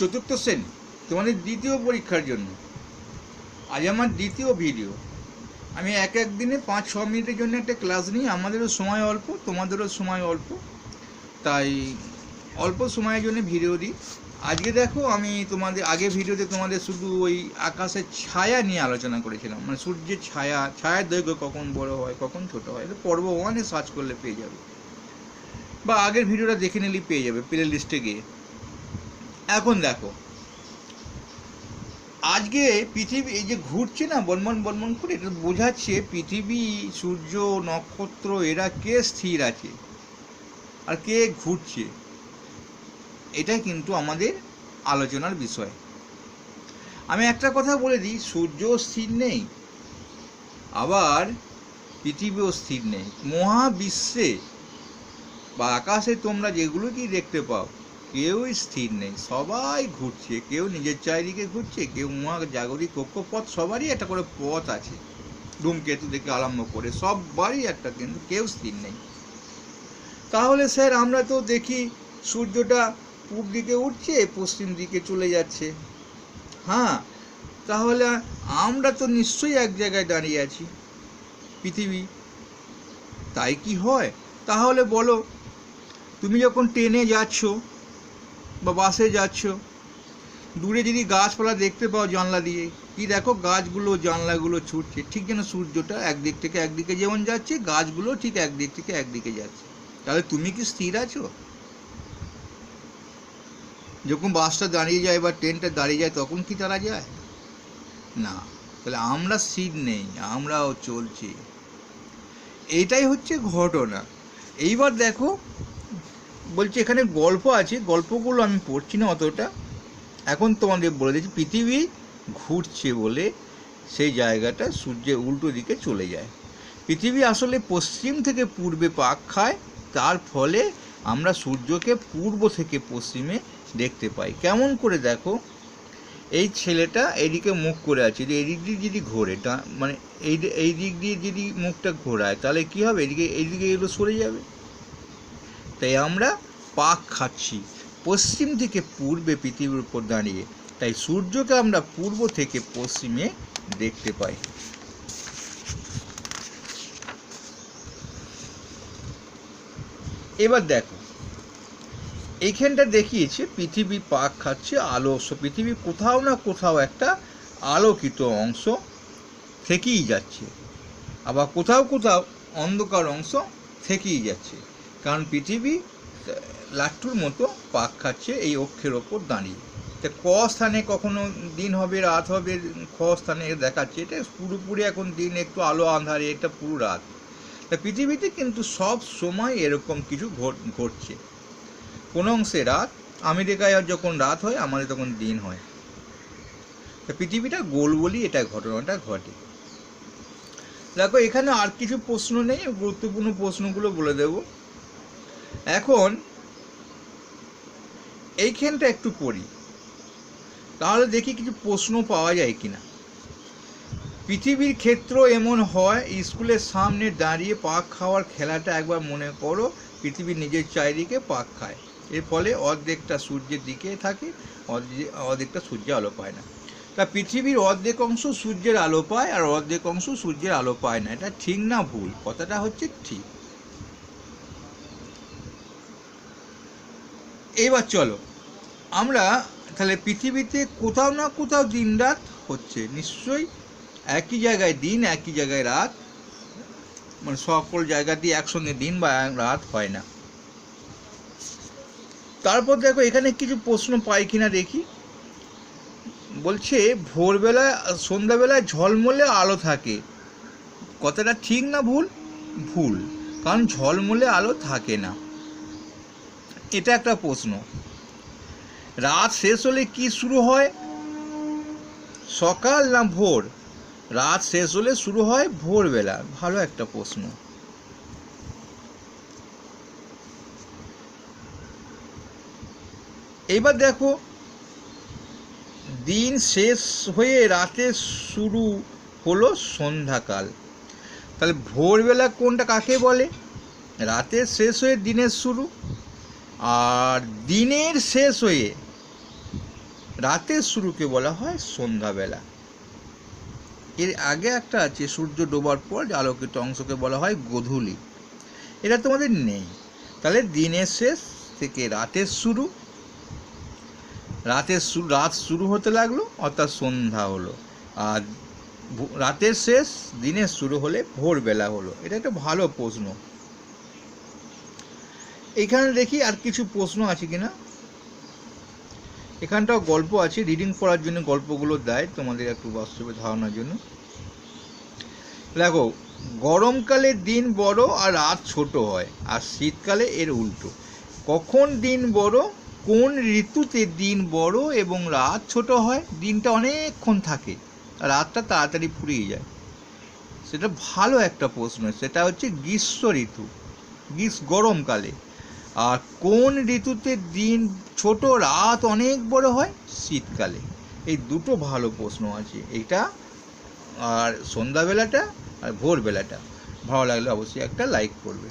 চতুর্থ শ্রেণি, তোমাদের দ্বিতীয় পরীক্ষার জন্য। আজ আমার দ্বিতীয় ভিডিও আমি এক এক দিনে পাঁচ, ছ মিনিটের জন্য একটা ক্লাস নিই। আমাদেরও সময় অল্প, তোমাদেরও সময় অল্প। তাই অল্প সময়ের জন্য ভিডিও দিই। আজকে দেখো, আমি তোমাদের, আগে ভিডিওতে তোমাদের শুধু ওই আকাশের ছায়া নিয়ে আলোচনা করেছিলাম। মানে সূর্যের ছায়া, ছায়ার দৈর্ঘ্য কখন বড় হয়, কখন ছোট হয়, এটা পর্ব ওয়ানে সার্চ করলে পেয়ে যাবে। বা আগের ভিডিওটা দেখে নিলেই পেয়ে যাবে প্লে লিস্টে গিয়ে। এখন দেখো। আজকে পৃথিবী, এই যে ঘুরছে না বনমন বনমন করে, এটা বোঝাচ্ছে পৃথিবী, সূর্য, নক্ষত্র, এরা কে স্থির আছে, আর কে ঘুরছে, এটাই কিন্তু আমাদের আলোচনার বিষয়। আমি একটা কথা বলে দিই, সূর্য স্থির নেই, আবার পৃথিবীও স্থির নেই। মহাবিশ্বে বা আকাশে তোমরা যেগুলো কি দেখতে পাও কেউই স্থির নেই। সবাই ঘুরছে, কেউ নিজের চারিদিকে ঘুরছে, কেউ মহাজাগরিক কক্ষপথ সবারই একটা করে পথ আছে। ধূমকেতু থেকে আরম্ভ করে সবারই একটা কিন্তু কেউ স্থির নেই। তাহলে স্যার, আমরা তো দেখি সূর্যটা পূব দিকে উঠছে, পশ্চিম দিকে চলে যাচ্ছে। হ্যাঁ তাহলে আমরা তো নিশ্চয়ই এক জায়গায় দাঁড়িয়ে আছি। পৃথিবী, তাই কি হয়? তাহলে বলো, তুমি যখন ট্রেনে যাচ্ছ বা বাসে যাচ্ছ। দূরে যদি গাছপালা দেখতে পাও জানলা দিয়ে, কি দেখো গাছগুলো, জানলাগুলো ছুটছে। ঠিক যেন সূর্যটা একদিক থেকে একদিকে যেমন যাচ্ছে, গাছগুলো ঠিক একদিক থেকে একদিকে যাচ্ছে। তাহলে তুমি কি স্থির আছো? যখন বাসটা দাঁড়িয়ে যায় বা ট্রেনটা দাঁড়িয়ে যায়, তখন কি তারা যায়? না, তাহলে আমরা স্থির নেই, আমরাও চলছি। এইটাই হচ্ছে ঘটনা। এইবার দেখো বলছি, এখানে গল্প আছে, গল্পগুলো আমি পড়ছি না অতটা। এখন তোমাদের বলে দিচ্ছি, পৃথিবী ঘুরছে বলে সেই জায়গাটা সূর্যের উল্টো দিকে চলে যায়। পৃথিবী আসলে পশ্চিম থেকে পূর্বে পাক খায়, তার ফলে আমরা সূর্যকে পূর্ব থেকে পশ্চিমে দেখতে পাই। কেমন করে দেখো, এই ছেলেটা এদিকে মুখ করে আছে, যে এদিক দিয়ে যদি ঘোরে মানে এই এই দিক দিয়ে যদি মুখটা ঘোরায়, তাহলে কি হবে? এদিকে এইদিকে এগুলো সরে যাবে। তাই আমরা পাক খাচ্ছি। পশ্চিম থেকে পূর্বে পৃথিবীর উপর দাঁড়িয়ে। তাই সূর্যকে আমরা পূর্ব থেকে পশ্চিমে দেখতে পাই। এবার দেখো এইখানটা দেখিয়েছে পৃথিবী পাক খাচ্ছে আলো। পৃথিবী কোথাও না কোথাও একটা আলোকিত অংশ থেকেই যাচ্ছে। আবার কোথাও কোথাও অন্ধকার অংশ থেকেই যাচ্ছে। কারণ পৃথিবী, লাট্টুর মতো পাক খাচ্ছে এই অক্ষের ওপর দাঁড়িয়ে। তা ক স্থানে কখনো দিন হবে, রাত হবে, খ স্থানে দেখাচ্ছে, এটা পুরোপুরি এখন দিন, একটু আলো আন্ধারে, এটা পুরো রাত। তা পৃথিবীতে কিন্তু সব সময় এরকম কিছু ঘট- ঘটছে। কোনো অংশে রাত, আমেরিকায় যখন রাত হয়, আমাদের তখন দিন হয়। তা পৃথিবীটা গোল বলি এটা ঘটনাটা ঘটে। দেখো, এখানে আর কিছু প্রশ্ন নেই, গুরুত্বপূর্ণ প্রশ্নগুলো বলে দেব। এখন এইখানটা একটু পড়ি। তাহলে দেখি কিছু প্রশ্ন পাওয়া যায় কিনা। পৃথিবীর ক্ষেত্র এমন হয়, স্কুলের সামনে দাঁড়িয়ে পাক খাওয়ার খেলাটা একবার মনে করো পৃথিবীর নিজের চারিদিকে পাক খায়। এর ফলে অর্ধেকটা সূর্যের দিকে থাকে, অর্ধে- অর্ধেকটা সূর্যের আলো পায় না। তা পৃথিবীর অর্ধেক অংশ সূর্যের আলো পায়, আর অর্ধেক অংশ সূর্যের আলো পায় না। এটা ঠিক না ভুল? কথাটা হচ্ছে ঠিক। এবার চলো, আমরা তাহলে পৃথিবীতে কোথাও না কোথাও দিন রাত হচ্ছে, নিশ্চয়ই একই জায়গায় দিন, একই জায়গায় রাত মানে সকল জায়গা দিয়ে একসঙ্গে দিন বা রাত হয় না। তারপর দেখো, এখানে কিছু প্রশ্ন পাই কিনা দেখি। বলছে, ভোরবেলা, সন্ধ্যাবেলায় ঝলমলে আলো থাকে। কথাটা ঠিক না ভুল? ভুল। কারণ ঝলমলে আলো থাকে না। এটা একটা প্রশ্ন। রাত শেষ হলে কি শুরু হয়? সকাল না ভোর? রাত শেষ হলে শুরু হয় ভোরবেলা। ভালো একটা প্রশ্ন। এইবার দেখো, দিন শেষ হয়ে রাতে শুরু হলো সন্ধ্যাকাল। তাহলে ভোরবেলা কোনটা কাকে বলে? রাতের শেষ হয়ে দিনের শুরু। আর দিনের শেষ হয়ে রাতের শুরুকে বলা হয় সন্ধ্যাবেলা। এর আগে একটা আছে, সূর্য ডোবার পর যে আলোকিত অংশকে বলা হয় গোধূলি। এটা তোমাদের নেই। তাহলে দিনের শেষ থেকে রাতের শুরু, রাতের রাত শুরু হতে লাগল, অর্থাৎ সন্ধ্যা হলো। আর রাতের শেষ, দিনের শুরু হলে ভোরবেলা হলো। এটা একটা ভালো প্রশ্ন। এখানে দেখি আর কিছু প্রশ্ন আছে কিনা? এখানটাও গল্প আছে রিডিং পড়ার জন্য গল্পগুলো দেয় তোমাদের একটু বাস্তবে ধারণার জন্য। দেখো, গরমকালে দিন বড় আর রাত ছোট হয়, আর শীতকালে এর উল্টো। কখন দিন বড়, কোন ঋতুতে দিন বড় এবং রাত ছোট হয়, দিনটা অনেকক্ষণ থাকে, রাতটা তাড়াতাড়ি ফুরিয়ে যায়। সেটা ভালো একটা প্রশ্ন, সেটা হচ্ছে গ্রীষ্ম ঋতু, গ্রীষ্ম গরমকালে। আর কোন ঋতুতে দিন ছোট, রাত অনেক বড় হয়? শীতকালে। এই দুটো ভালো প্রশ্ন আছে। এটা আর সন্ধ্যাবেলাটা আর ভোরবেলাটা। ভালো লাগলে অবশ্যই একটা লাইক করবে।